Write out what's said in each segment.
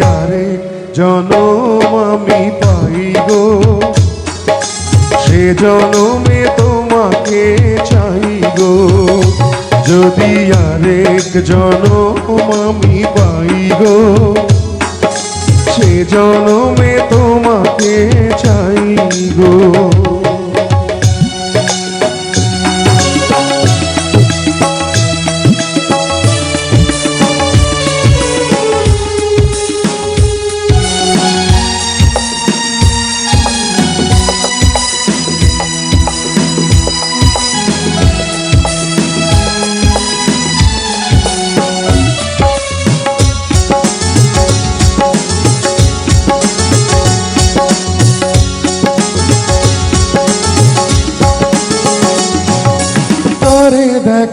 আরে জনম আমি পাই গো। সে জনমে তোমাকে চাই গো। যদি আরেক জনম আমি পাই গো, সে জনমে তোমাকে চাই গো।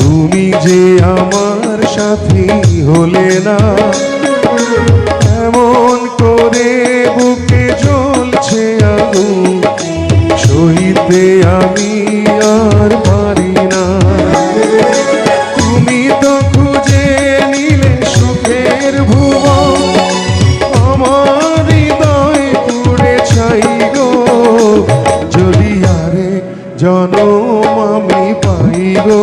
তুমি যে আমার সাথী হলে না, এমন করে বুকে চলছে আগুন সইতে আমি আর পারি না। তুমি তো খুঁজে নিলে সুখের ভুবন, আমার হৃদয় পুড়ে ছাই গো। যদি আরে জনম আমি পাই গো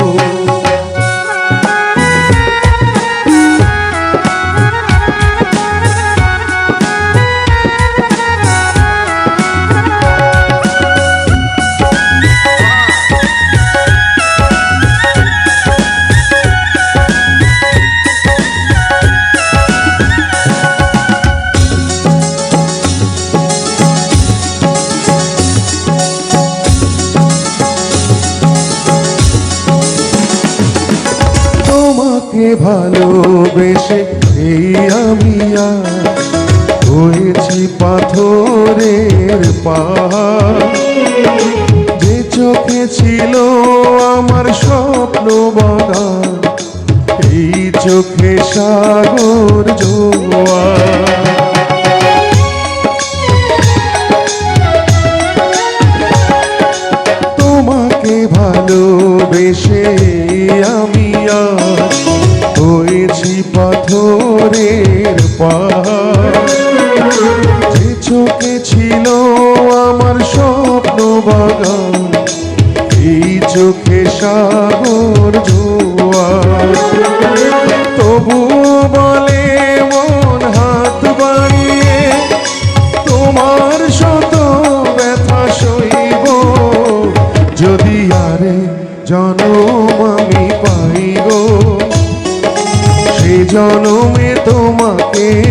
তোমাকে ভালোবেসে এই আমি হয়েছি পাথরের পাহাড়? যে চোখে ছিল আমার স্বপ্ন বাগান এই চোখে সাগর জোয়ার। পা যে চোখে ছিল আমার স্বপ্ন বাগান এই চোখে সাগর জোয়া তবু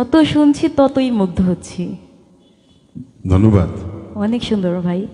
যত শুনছি ততই মুগ্ধ হচ্ছি। ধন্যবাদ। অনেক সুন্দর ভাই।